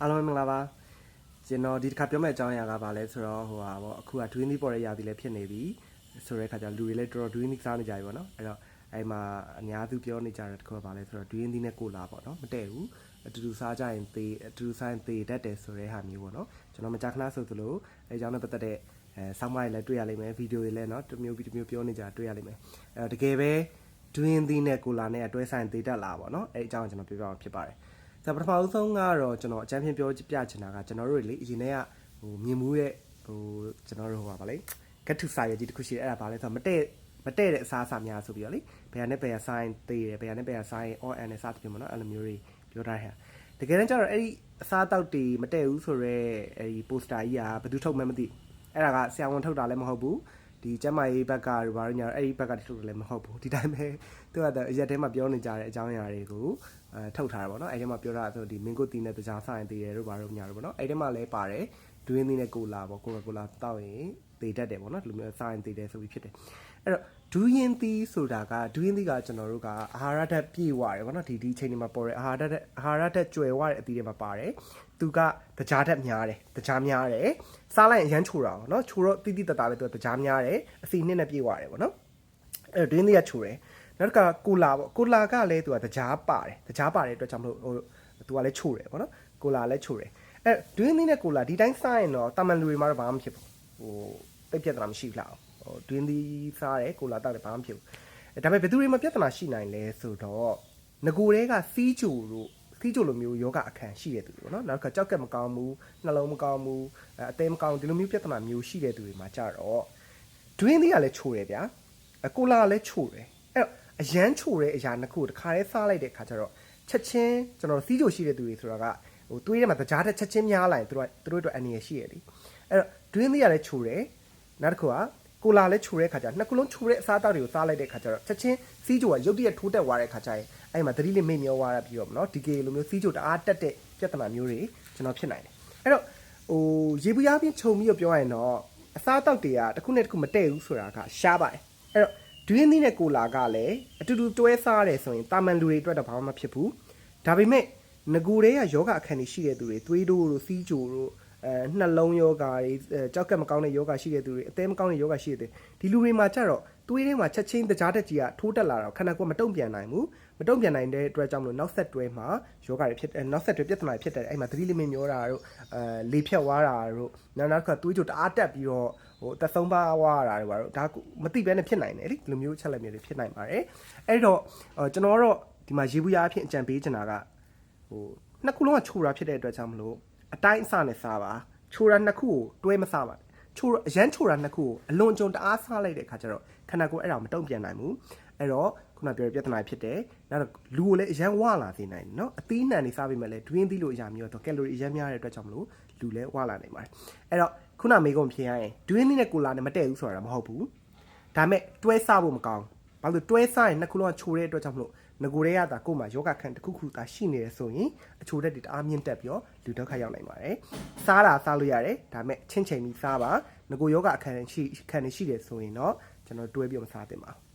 အားလုံးပဲမင်္ဂလာပါကျွန်တော်ဒီတစ်ခါပြောမယ့်အကြောင်းအရာကဘာလဲဆိုတော့ဟိုဟာပေါ့အခုက twin ပေါ်တဲ့ຢာသီလည်းဖြစ်နေပြီဆိုတဲ့အခါကျလူတွေလည်းတော်တော် twin စားနေကြပြီပေါ့နော်အဲ့တော့အဲ့မှာအများသူပြောနေကြတဲ့တစ်ခုကဘာလဲဆိုတော့ twin နဲ့ကိုလာပေါ့နော်မတည့်ဘူးအတူတူစားကြရင်သေအတူတူစားရင်သေတတ်တယ်ဆိုတဲ့ဟာမျိုးပေါ့နော်ကျွန်တော်မကြာခဏဆိုသလိုအဲအကြောင်းနဲ့ပတ်သက်တဲ့အဲဆောင်းပါးတွေလည်းတွေ့ရလိမ့်မယ်ဗီဒီယိုတွေလည်းနော်တစ်မျိုးပြီးတစ်မျိုးပြောနေကြတွေ့ရလိမ့်မယ်အဲ့တော့တကယ်ပဲ twin နဲ့ကိုလာနဲ့အတွဲဆိုင်သေတတ်လာပေါ့နော်အဲ့အကြောင်းကျွန်တော်ပြောပြမှာဖြစ်ပါတယ် ဒါပထမဦးဆုံးကတော့ကျွန်တော်အကြမ်းဖျင်းပြောပြချင်တာကကျွန်တော်တို့လေအရင်တည်းကဟိုမြင်မှုရဲ့ဟိုကျွန်တော်တို့ဟိုပါဗာလေ get to side ကြီးတစ်ခုရှိတယ်အဲ့ဒါဗာလဲဆိုတော့မတဲ့မတဲ့တဲ့အစားအစာများဆိုပြီးတော့လေဘယ်ဟာနဲ့ဘယ်ဟာ sign သေးတယ်ဘယ်ဟာနဲ့ဘယ်ဟာ sign on and စသဖြင့်ပေါ့နော်အဲ့လိုမျိုးတွေပြောထားတာတကယ်တမ်းကျတော့အဲ့ဒီအစားတောက်တွေမတဲ့ဘူးဆိုတော့အဲ့ဒီ poster ကြီးကဘယ်သူထုတ်မှန်းမသိအဲ့ဒါကဆရာဝန်ထုတ်တာလည်းမဟုတ်ဘူး ဒီကျမကြီးဘက်ကဘာလို့ညာအဲ့ဒီဘက်ကထုတ်တယ်လည်းမဟုတ်ဘူးဒီတိုင်းပဲသူကအရက်ထဲမှာပြောနေကြတဲ့အကြောင်းအရာတွေကိုအဲထုတ်ထားတာပေါ့နော်အဲ့ဒီမှာပြောတာဆိုဒီမင်းကိုတီးနဲ့တကြားဆိုင်သေးတယ်တို့ဘာလို့ညာတို့ပေါ့နော်အဲ့ဒီမှာလည်းပါတယ်ဒွင်းသီးနဲ့ကိုလာပေါ့ကိုကာကိုလာတောက်ရင်သေတတ်တယ်ပေါ့နော်ဒီလိုမျိုးဆိုင်သေးတယ်ဆိုပြီးဖြစ်တယ်အဲ့တော့ ဒူးရင်သီးဆိုတာကဒူးရင်သီးကကျွန်တော်တို့ကအာဟာရဓာတ်ပြည့်ဝတယ်ပေါ့နော်ဒီဒီအချိန်ဒီမှာပေါ်တယ်အာဟာရဓာတ်အာဟာရဓာတ်ကျွယ်ဝတဲ့အသီးတွေမှာပါတယ်သူကတကြားဓာတ်များတယ်တကြားများတယ်စားလိုက်ရင်အရမ်းချိုတာပေါ့နော်ချိုတော့တိတိတတ်တာလည်းသူကတကြားများတယ်အစီနှစ်နဲ့ပြည့်ဝတယ်ပေါ့နော်အဲ့တော့ဒူးရင်သီးကချိုတယ်နောက်တစ်ခါကိုလာပေါ့ကိုလာကလည်းသူကတကြားပါတယ်တကြားပါတယ်အတွက်ကြောင့်မလို့ဟိုသူကလည်းချိုတယ်ပေါ့နော်ကိုလာလည်းချိုတယ်အဲ့ဒူးရင်သီးနဲ့ကိုလာဒီတိုင်းစားရင်တော့တာမန်လူတွေမှာတော့ဘာမှမဖြစ်ဘူးဟိုတိတ်ပြတ်တာမရှိဘူးလား ဟိုဒွင်းသီးစားတယ်ကိုလာတောက်တယ်ဘာမှမဖြစ်ဘူးအဲဒါပေမဲ့ဘယ်သူတွေမှာပြဿနာရှိနိုင်လဲဆိုတော့ငကိုတွေကစီးကြိုတို့စီးကြိုလိုမျိုးယောဂအခန်းရှိတဲ့သူတွေပေါ့နော်နောက်ကကြောက်ကက်မကောင်းဘူးနှလုံးမကောင်းဘူးအဲအသေးမကောင်းဒီလိုမျိုးပြဿနာမျိုးရှိတဲ့သူတွေမှာကြတော့ဒွင်းသီးကလည်းချိုတယ်ဗျာအကိုလာကလည်းချိုတယ်အဲ့တော့အရန်ချိုတဲ့အရာနှစ်ခုကိုတစ်ခါတည်းစားလိုက်တဲ့အခါကျတော့ချက်ချင်းကျွန်တော်စီးကြိုရှိတဲ့သူတွေဆိုတာကဟိုသွေးထဲမှာတကြားတဲ့ချက်ချင်းများလာရင်သူတို့ကသူတို့အတွက်အနေရရှိရလေအဲ့တော့ဒွင်းသီးကလည်းချိုတယ်နောက်တစ်ခုက ကိုလာလည်းခြုံတဲ့ခါကျနှစ်ခုလုံးခြုံတဲ့အစားအသောက်တွေကိုစားလိုက်တဲ့ခါကျတော့ချက်ချင်းစီးကြိုကရုတ်တရက်ထိုးတက်သွားတဲ့ခါကျရင်အဲ့မှာသတိလေးမေ့မျောသွားရပြီးတော့နော်ဒီကေလိုမျိုးစီးကြိုတအားတက်တဲ့ပြဿနာမျိုးတွေကျွန်တော်ဖြစ်နိုင်တယ်အဲ့တော့ဟိုရေပူရပြင်းခြုံပြီးတော့ပြောရရင်တော့အစားအသောက်တွေကတစ်ခုနဲ့တစ်ခုမတည့်ဘူးဆိုတာကရှားပါတယ်အဲ့တော့ဒွင်းသီးနဲ့ကိုလာကလည်းအတူတူတွဲစားရတယ်ဆိုရင်တာမန်လူတွေအတွက်တော့ဘာမှမဖြစ်ဘူးဒါပေမဲ့ငကူတွေကယောဂအခန်းကြီးရှိတဲ့သူတွေသွေးတိုးတို့စီးကြိုတို့ အဲနှလုံးယောဂတွေကြောက်ကက်မကောင်းတဲ့ယောဂရှိတဲ့သူတွေအသေးမကောင်းတဲ့ယောဂရှိတဲ့ဒီလူတွေမှာကြတော့သွေးထဲမှာချက်ချင်းတကြားတက်ကြီးကထိုးတက်လာတော့ခန္ဓာကိုယ်မတုံ့ပြန်နိုင်ဘူးမတုံ့ပြန်နိုင်တဲ့အတွက်ကြောင့်မလို့နောက်ဆက်တွဲမှာယောဂတွေဖြစ်နောက်ဆက်တွဲပြဿနာတွေဖြစ်တယ်အဲ့မှာသတိလိမင်မျောတာတို့အဲလေဖြတ်သွားတာတို့နောက်နောက်ကသွေးကြိုတအားတက်ပြီးတော့ဟိုသက်ဆုံးပါဝါတာတွေပါတော့ဒါမသိဘဲနဲ့ဖြစ်နိုင်တယ်လေဒီလိုမျိုးချက်လက်မျိုးတွေဖြစ်နိုင်ပါတယ်အဲ့တော့ကျွန်တော်ကတော့ဒီမှာရေဘူးရအဖြစ်အကြံပေးချင်တာကဟိုနှစ်ခုလုံးကချိုတာဖြစ်တဲ့အတွက်ကြောင့်မလို့ အတိုင်းအစနဲ့စားပါချိုတာနှစ်ခုကိုတွဲမစားပါနဲ့ချိုအရန်ချိုတာနှစ်ခုကိုအလွန်ကြုံတအားစားလိုက်တဲ့အခါကျတော့ခန္ဓာကိုယ်အဲ့ဒါမတုံ့ပြန်နိုင်ဘူးအဲ့တော့ခုနပြောတဲ့ပြဿနာဖြစ်တယ်နောက်တော့လူကိုလည်းအရန်ဝလာစေနိုင်တယ်နော်အသီးနှံတွေစားပြီးမှလည်းဒွင်းသီးလိုအရာမျိုးတော့ကယ်လိုရီအရန်များတဲ့အတွက်ကြောင့်မလို့လူလည်းဝလာနိုင်ပါတယ်အဲ့တော့ခုနမေကုံဖြေရရင်ဒွင်းသီးနဲ့ကိုလာနဲ့မတည့်ဘူးဆိုတာမဟုတ်ဘူးဒါပေမဲ့တွဲစားဖို့မကောင်းဘာလို့တွဲစားရင်နှစ်ခုလုံးကချိုတဲ့အတွက်ကြောင့်မလို့ ငကိုရဲရတာကို့မှာယောဂခန့်တစ်ခုခုသာရှိနေတယ်ဆိုရင်အချိုတက်တွေတအားမြင့်တက်ပြီးတော့လူဒုက္ခရောက်နိုင်ပါတယ်။စားတာစားလို့ရတယ်ဒါပေမဲ့ချင်းချိန်ပြီးစားပါငကိုယောဂအခန့်ရှိခန့်နေရှိတယ်ဆိုရင်တော့ကျွန်တော်တွဲပြီးမစားသင့်ပါဘူး